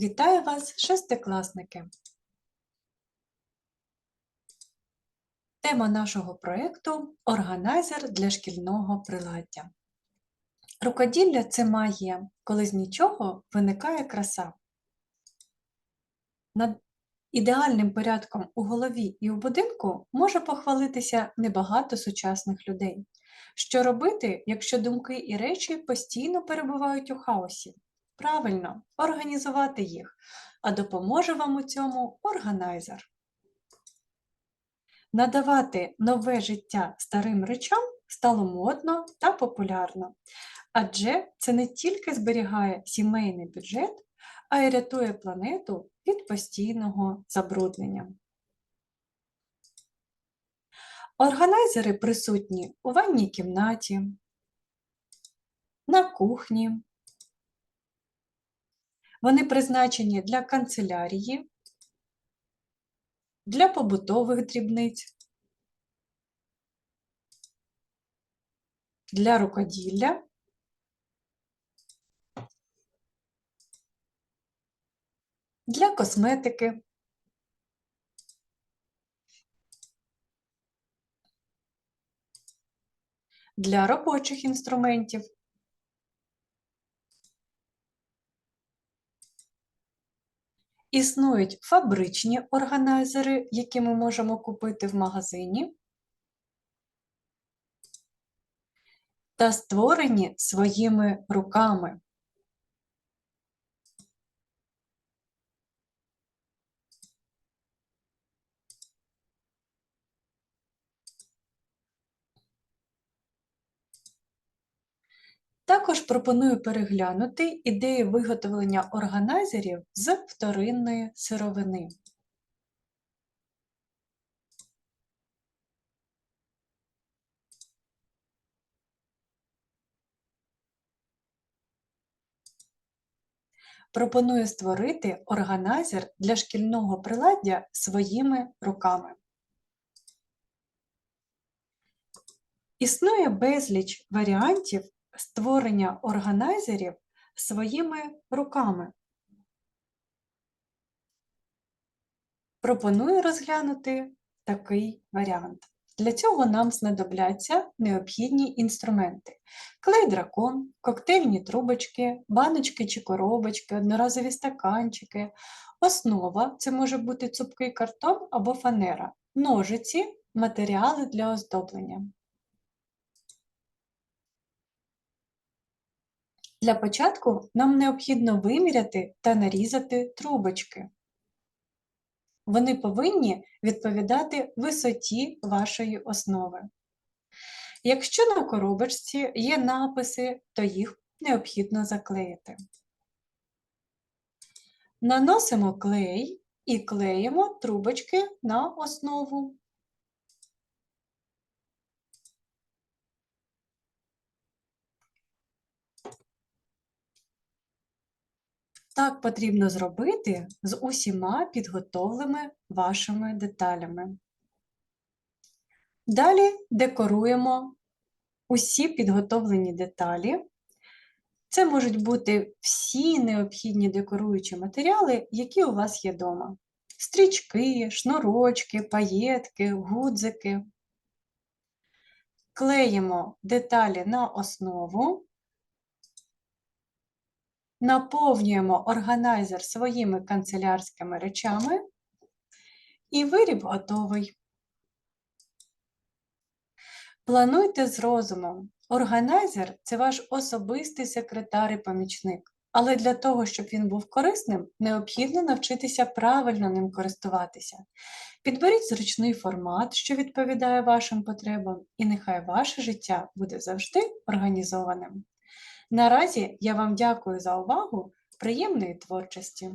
Вітаю вас, шестикласники! Тема нашого проєкту органайзер для шкільного приладдя. Рукоділля це магія, коли з нічого виникає краса. Над ідеальним порядком у голові і у будинку може похвалитися небагато сучасних людей. Що робити, якщо думки і речі постійно перебувають у хаосі? Правильно, організувати їх, а допоможе вам у цьому органайзер. Надавати нове життя старим речам стало модно та популярно, адже це не тільки зберігає сімейний бюджет, а й рятує планету від постійного забруднення. Органайзери присутні у ванній кімнаті, на кухні. Вони призначені для канцелярії, для побутових дрібниць, для рукоділля, для косметики, для робочих інструментів. Існують фабричні органайзери, які ми можемо купити в магазині, та створені своїми руками. Також пропоную переглянути ідеї виготовлення органайзерів з вторинної сировини. Пропоную створити органайзер для шкільного приладдя своїми руками. Існує безліч варіантів створення органайзерів своїми руками. Пропоную розглянути такий варіант. Для цього нам знадобляться необхідні інструменти: клей дракон, коктейльні трубочки, баночки чи коробочки, одноразові стаканчики, основа це може бути цупкий картон або фанера, ножиці, матеріали для оздоблення. Для початку нам необхідно виміряти та нарізати трубочки. Вони повинні відповідати висоті вашої основи. Якщо на коробочці є написи, то їх необхідно заклеїти. Наносимо клей і клеїмо трубочки на основу. Так потрібно зробити з усіма підготовленими вашими деталями. Далі декоруємо усі підготовлені деталі. Це можуть бути всі необхідні декоруючі матеріали, які у вас є вдома. Стрічки, шнурочки, паєтки, гудзики. Клеїмо деталі на основу наповнюємо органайзер своїми канцелярськими речами, і виріб готовий. Плануйте з розумом. Органайзер це ваш особистий секретар і помічник. Але для того, щоб він був корисним, необхідно навчитися правильно ним користуватися. Підберіть зручний формат, що відповідає вашим потребам, і нехай ваше життя буде завжди організованим. Наразі я вам дякую за увагу, приємної творчості!